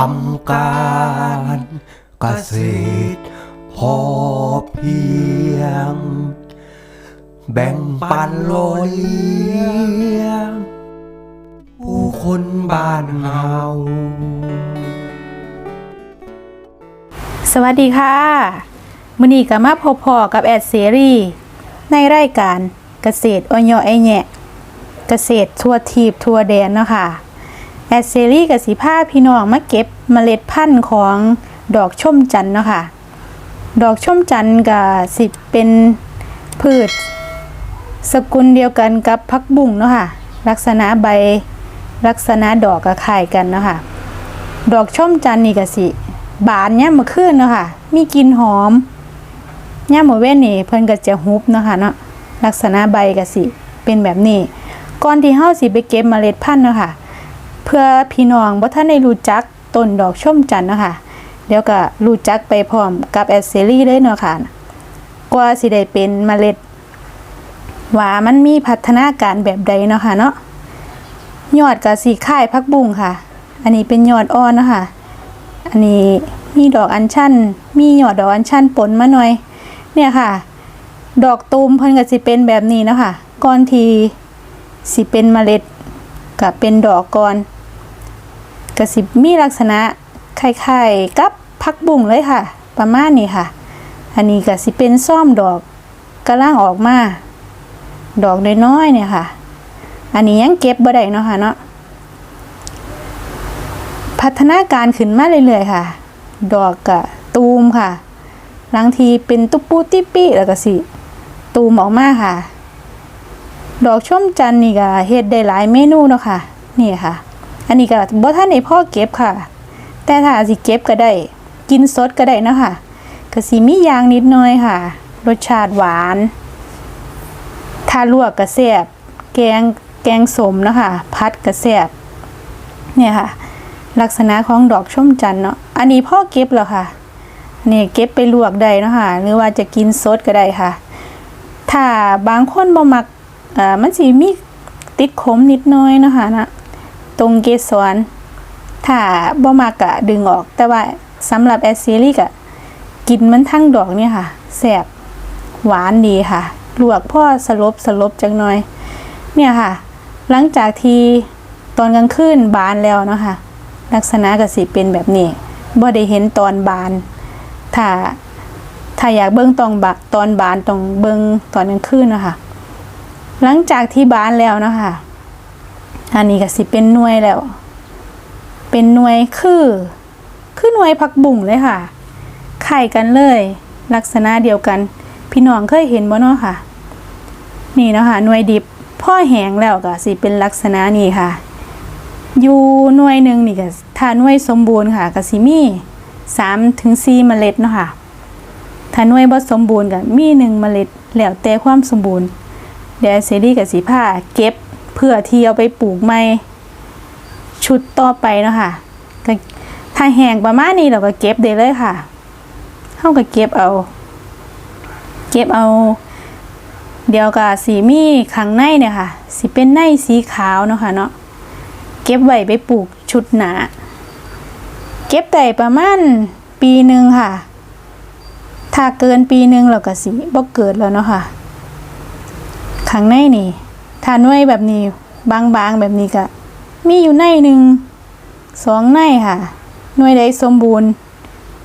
ทำการเกษตรพอเพียง แบ่งปันโลเลี้ยงผู้คนบ้านเฮาสวัสดีค่ะมื้อนี้ก็มาพบพอกับแอดเสรีในรายการเกษตรอ้อยอไอแหนะเกษตรทั่วทีบทั่วแดนเนาะค่ะ แอดเสรีกับสีผ้าพี่น้องมาเก็บเมล็ดพันธุ์ของดอกชมจันทร์เนาะค่ะ ดอกชมจันทร์กับสิเป็นพืช สกุลเดียวกันกับพักบุ้งเนาะค่ะ ลักษณะใบลักษณะดอกก็คล้ายกันเนาะค่ะ ดอกชมจันทร์นี่ก็สิบานเนี่ยมาขึ้นเนาะค่ะ มีกลิ่นหอมเนี่ยามมื้อเว้นนี่เพิ่นก็จะฮุบเนาะค่ะเนาะลักษณะใบก็สิเป็นแบบนี้ ก่อนที่เฮาสิไปเก็บเมล็ดพันธุ์เนาะค่ะ เพื่อพี่น้องบ่ทันได้รู้จักต้นดอกชมจันทร์นะค่ะเดี๋ยวก็รู้จักไปพร้อมกับแอดเซรี่เลยเนาะค่ะกว่าสิได้เป็นเมล็ด ว่ามันมีพัฒนาการแบบใดเนาะค่ะเนาะยอดก็สีค่ายพักบุ้งค่ะ อันนี้เป็นยอดอ่อนนะคะอันนี้มีดอกอัญชัน มียอดดอกอัญชันปนมาหน่อย เนี่ยค่ะ ดอกตูมเพิ่นก็สิเป็นแบบนี้เนาะค่ะ ก่อนทีสิเป็นเมล็ดกับเป็นดอกก่อน ก็สิมีลักษณะคล้ายๆกับพักบุ้งเลยค่ะ ประมาณนี้ค่ะ อันนี้ก็สิเป็นซ่อมดอกกำลังออกมา ดอกน้อยๆเนี่ยค่ะ อันนี้ยังเก็บบ่ได้เนาะค่ะเนาะพัฒนาการขึ้นมาเรื่อยๆค่ะ ดอกกะตูมค่ะบางทีเป็นตุ๊ปูติปี้แล้วก็สิตูมออกมาค่ะ ดอกช่มจันนี่ก็เฮ็ดได้หลายเมนูเนาะค่ะ นี่ค่ะ อันนี้ก็บ่ทันได้พ่อเก็บค่ะ แต่ถ้าสิเก็บก็ได้ กินสดก็ได้นะคะก็สิมียางนิดหน่อยค่ะ รสชาติหวาน ถ้าลวกก็แซ่บแกงแกงสมนะคะพัดก็แซ่บเนี่ยค่ะ ลักษณะของดอกชมจันทร์เนาะอันนี้พ่อเก็บแล้วค่ะนี่เก็บไปลวกได้นะคะหรือว่าจะกินสดก็ได้ค่ะ ถ้าบางคนบ่มักอ่อมันสิมีติดขมนิดหน้อยนะคะนะ ตรงเกสรถ้าบ่มักก็ดึงออก แต่ว่าสำหรับแอสซิลิกะกินมันทั้งดอกเนี่ยค่ะแซ่บหวานดีค่ะ ลวกพ่อสลบสลบจังหน่อย เนี่ยค่ะ หลังจากที่ตอนกลางคืนบานแล้วเนาะค่ะลักษณะก็สิเป็นแบบนี้บ่ได้เห็นตอนบาน ถ้าถ้าอยากเบิ่งตอนบตอนบานต้องเบิ่งตอนกลางคืนเนาะค่ะหลังจากที่บานแล้วเนาะค่ะ อันนี้ก็สิเป็นหน่วยแล้ว เป็นหน่วยคือ คือหน่วยผักบุ้งเลยค่ะ ไข่กันเลย ลักษณะเดียวกัน พี่น้องเคยเห็นบ่เนาะค่ะ นี่เนาะค่ะหน่วยดิบพ่อแหงแล้วก็สิเป็นลักษณะนี้ค่ะ อยู่หน่วยหนึ่งนี่ก็ถ้าหน่วยสมบูรณ์ค่ะก็สิมีสามถึงสี่เมล็ดเนาะค่ะ ถ้าหน่วยบ่สมบูรณ์ก็มีหนึ่งเมล็ดแล้วแต่ความสมบูรณ์ เดี๋ยวเซรี่กับสีผ้าเก็บ เพื่อที่เอาไปปลูกใหม่ชุดต่อไปเนาะค่ะถ้าแห้งประมาณนี้เราก็เก็บได้เลยค่ะเฮาก็เก็บเอา เก็บเอา เดี๋ยวก็สีมีข้างในเนี่ยค่ะสิเป็นในสีขาวเนาะค่ะเนาะเก็บไว้ไปปลูกชุดหนา เก็บได้ประมาณปีหนึ่งค่ะ ถ้าเกินปีหนึ่งเราก็สิบ่เกิดแล้วเนาะค่ะข้างในนี่ ถ้าหน่วยแบบนี้บางๆแบบนี้ก็มีอยู่ในหนึ่งสองในค่ะ หน่วยใดสมบูรณ์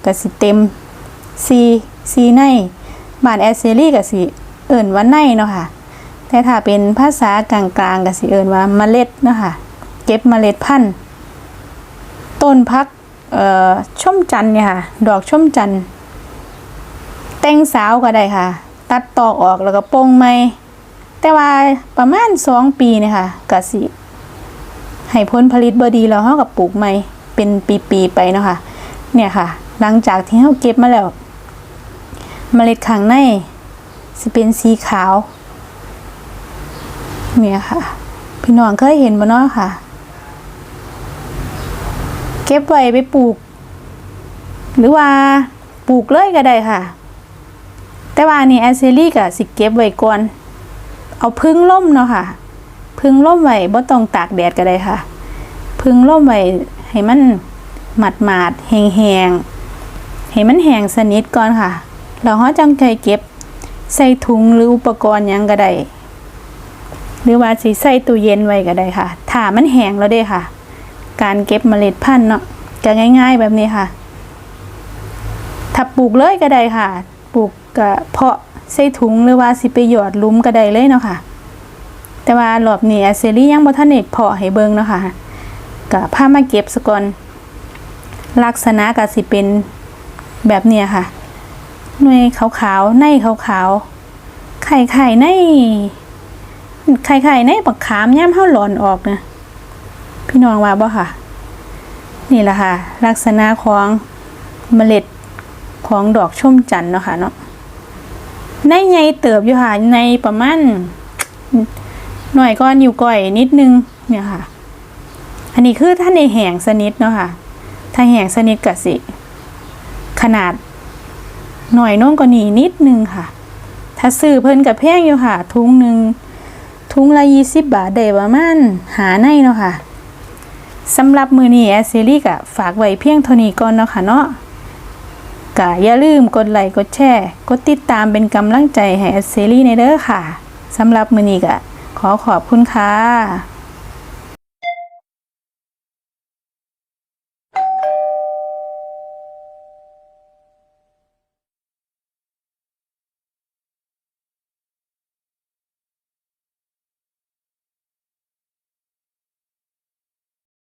ก็สิเต็มซีซีในบ้านแอสเซรี่ก็สิเอิ่นว่าในเนาะค่ะ แต่ถ้าเป็นภาษากลางๆก็สิเอิ่นว่าเมล็ดเนาะค่ะ เก็บเมล็ดพันธุ์ต้นพักเอ่อชมจันเนี่ยค่ะ ดอกชมจันแต่งสาวก็ได้ค่ะ ตัดตอกออกแล้วก็โป้งไม้ แต่ว่าประมาณสองปีเนี่ยค่ะก็สิให้ผลผลิตบ่ดีแล้วเฮากับปลูกใหม่เป็นปีๆไปเนาะค่ะ เนี่ยค่ะ หลังจากที่เฮาเก็บมาแล้วเมล็ดข้างในสิเป็นสีขาว เนี่ยค่ะ พี่น้องเคยเห็นบ่เนาะค่ะ เก็บไว้ไปปลูก หรือว่าปลูกเลยก็ได้ค่ะ แต่ว่านี่แอสเซรี่ก็สิเก็บไว้ก่อน เอาพึ่งล่มเนาะค่ะ พึ่งล่มไว้บ่ต้องตากแดดก็ได้ค่ะ พึ่งล่มไว้ให้มันหมาดหมาดๆแห้งๆให้มันแห้งสนิทก่อนค่ะแล้วเราจังใจเก็บ ใส่ถุงหรืออุปกรณ์ยังก็ได้หรือว่าสิใส่ตู้เย็นไว้ก็ได้ค่ะถ้ามันแห้งแล้วเด้ค่ะ การเก็บเมล็ดพันธุ์เนาะก็ง่าย ๆ แบบนี้ค่ะ ถ้าปลูกเลยก็ได้ค่ะ ปลูกกะเพาะ ใส่ถุงหรือว่าสิไปหยอดลุมก็ได้เลยเนาะค่ะ แต่ว่ารอบนี้อาเซรี่ยังบ่ทันได้เพาะให้เบิ่งเนาะค่ะก็พามาเก็บซะก่อนลักษณะก็สิเป็นแบบเนี้ยค่ะ หน่วยขาวๆในขาวๆไข่ไข่ในไข่ไข่ในปักขามย่ามเฮาหลอนออกนะพี่น้องว่าบ่ค่ะ นี่แหละค่ะ ลักษณะของเมล็ดของดอกชุ่มจันทร์เนาะค่ะเนาะ ในใหญ่เติบอยู่ค่ะในประมาณหน่อยก็นิ้วก้อยนิดนึงเนี่ยค่ะ อันนี้คือถ้าในแหงสนิทเนาะค่ะ ถ้าแหงสนิทกะสิ ขนาดหน่อยน้องก็นีนิดนึงค่ะ ถ้าซื้อเพิ่นกับแพงอยู่ค่ะ ทุงหนึ่งทุงละยี่สิบบาทได้ประมาณหาในเนาะค่ะสำหรับมือนี้แอสเซรี่กะฝากไว้เพียงเท่านี้ก่อนเนาะค่ะเนาะ กะอย่าลืมกดไลค์กดแชร์กดติดตามเป็นกำลังใจให้แอสเซรี่ในเด้อค่ะสำหรับมือนี้กะขอขอบคุณค่ะ